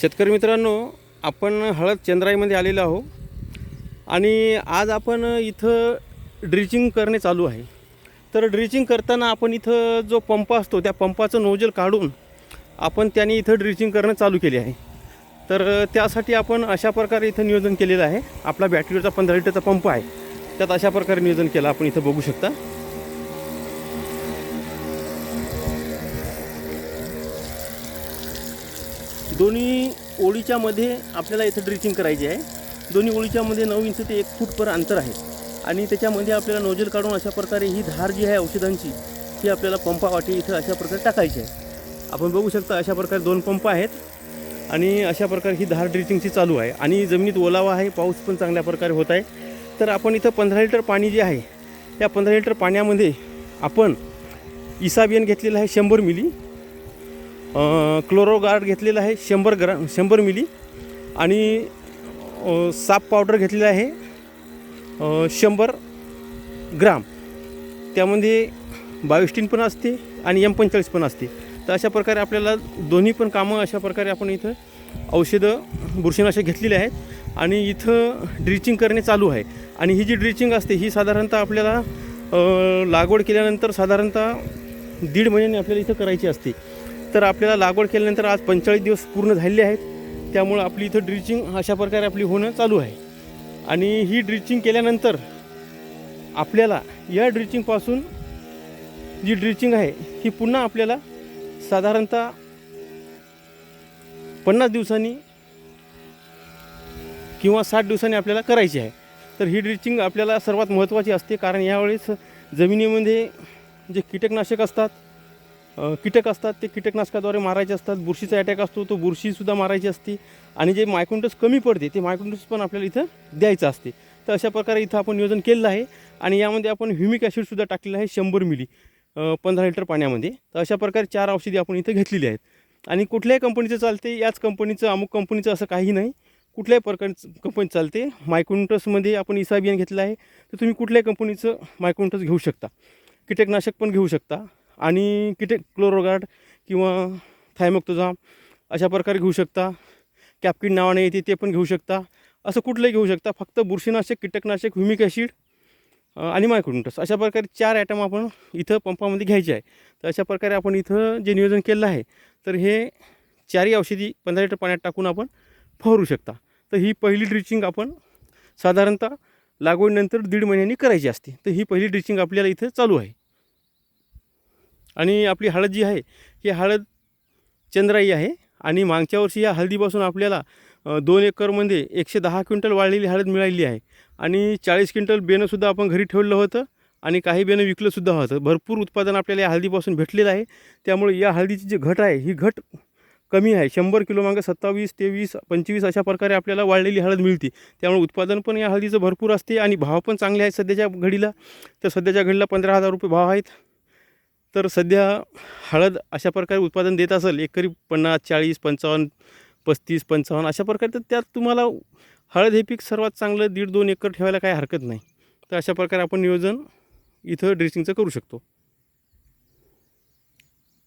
शेतकरी मित्रांनो आपण हळद चंद्राईमध्ये आलेलो आहो आणि आज आपण इथं ड्रिचिंग करणे चालू आहे. तर ड्रिचिंग करताना आपण इथं जो पंप असतो त्या पंपाचं नोजल काढून आपण त्याने इथं ड्रिचिंग करणं चालू केले आहे. तर त्यासाठी आपण अशा प्रकारे इथं नियोजन केलेलं आहे. आपला बॅटरीवरचा पंधरा लिटरचा पंप आहे. त्यात अशा प्रकारे नियोजन केलं आपण इथं बघू शकता. दोन्ही ओळीच्या मध्ये आपल्याला इथं ड्रिचिंग करायची आहे. दोन्ही ओळीच्यामध्ये नऊ इंच ते एक फूटपर अंतर आहे. आणि त्याच्यामध्ये आपल्याला नोजल काढून अशा प्रकारे ही धार जी आहे औषधांची ती आपल्याला पंपावाटी इथं अशा प्रकारे टाकायची आहे. आपण बघू शकता अशा प्रकारे दोन पंप आहेत आणि अशा प्रकारे ही धार ड्रिचिंगची चालू आहे. आणि जमिनीत ओलावा आहे पाऊस पण चांगल्या प्रकारे होत आहे. तर आपण इथं पंधरा लिटर पाणी जे आहे त्या पंधरा लिटर पाण्यामध्ये आपण इसाबियन घेतलेलं आहे शंभर मिली. क्लोरोगार्ड घेतलेलं आहे शंभर ग्राम शंभर मिली. आणि साप पावडर घेतलेलं आहे शंभर ग्राम. त्यामध्ये बायोस्टीन पण असते आणि एम पंचेचाळीस पण असते. तर अशा प्रकारे आपल्याला दोन्ही पण कामं अशा प्रकारे आपण इथं औषधं बुरशीनाशक घेतलेले आहेत. आणि इथं ड्रिचिंग करणे चालू आहे. आणि ही जी ड्रिचिंग असते ही साधारणतः आपल्याला लागवड केल्यानंतर साधारणतः दीड महिन्याने आपल्याला इथं करायची असते. तर आपल्याला लागवड केल्यानंतर आज पंचेचाळीस दिवस पूर्ण झालेले आहेत. त्यामुळं आपली इथं ड्रिचिंग अशा प्रकारे आपली होणं चालू आहे. आणि ही ड्रिचिंग केल्यानंतर आपल्याला या ड्रिचिंगपासून जी ड्रिचिंग आहे ही पुन्हा आपल्याला साधारणतः पन्नास दिवसांनी किंवा साठ दिवसांनी आपल्याला करायची आहे. तर ही ड्रिचिंग आपल्याला सर्वात महत्त्वाची असते. कारण यावेळेस जमिनीमध्ये जे कीटकनाशक असतात कीटक असतात ते कीटकनाशकाद्वारे मारायचे असतात बुरशीचा अटॅक असतो तो बुरशीसुद्धा मारायची असते. आणि जे मायक्रोन्टस कमी पडते ते मायक्रोन्टस पण आपल्याला इथं द्यायचं असते. तर अशा प्रकारे इथं आपण नियोजन केलेलं आहे. आणि यामध्ये आपण ह्युमिक ॲसिडसुद्धा टाकलेलं आहे शंभर मिली पंधरा लिटर पाण्यामध्ये. तर अशा प्रकारे चार औषधी आपण इथं घेतलेली आहेत. आणि कुठल्याही कंपनीचं चालते याच कंपनीचं अमुक कंपनीचं असं काही नाही. कुठल्याही प्रकारचं कंपनी चालते मायक्रोन्टसमध्ये आपण इसाबियन घेतलं आहे. तर तुम्ही कुठल्याही कंपनीचं मायक्रोन्टस घेऊ शकता. कीटकनाशक पण घेऊ शकता. आणि कीटक क्लोरोगार्ड किंवा थायमोक्तोझाम अशा प्रकारे घेऊ शकता. कॅपकिड नावाने येते ते पण घेऊ शकता. असं कुठलंही घेऊ शकता. फक्त बुरशीनाशक कीटकनाशक ह्युमिक ॲसिड आणि मायक्रोन्युटस अशा प्रकारे चार ॲटम आपण इथं पंपामध्ये घ्यायचे आहे. तर अशा प्रकारे आपण इथं जे नियोजन केलं आहे तर हे चारही औषधी पंधरा लिटर पाण्यात टाकून आपण फवारू शकता. तर ही पहिली ड्रिचिंग आपण साधारणतः लागवडीनंतर दीड महिन्यांनी करायची असते. तर ही पहिली ड्रिचिंग आपल्याला इथं चालू आहे. आणि आपली हळद जी आहे ही हळद चंद्राई आहे. आणि मागच्या वर्षी या हळदीपासून आपल्याला दोन एकरमध्ये एकशे दहा क्विंटल वाढलेली हळद मिळालेली आहे. आणि चाळीस क्विंटल बेणंसुद्धा आपण घरी ठेवलं होतं आणि काही बेणं विकलंसुद्धा होतं. भरपूर उत्पादन आपल्याला या हळदीपासून भेटलेलं आहे. त्यामुळे या हळदीची जी घट आहे ही घट कमी आहे. शंभर किलो मागं सत्तावीस तेवीस पंचवीस अशा प्रकारे आपल्याला वाढलेली हळद मिळते. त्यामुळे उत्पादन पण या हळदीचं भरपूर असते आणि भाव पण चांगले आहेत सध्याच्या घडीला. तर सध्याच्या घडीला पंधरा हजार रुपये भाव आहेत. तर सध्या हळद अशा प्रकारे उत्पादन देत असेल एकरी पन्नास चाळीस पंचावन्न पस्तीस पंचावन्न अशा प्रकारे तर त्यात तुम्हाला हळद हे पीक सर्वात चांगलं दीड दोन एकर ठेवायला काही हरकत नाही. तर अशा प्रकारे आपण नियोजन इथं ड्रेसिंगचं करू शकतो.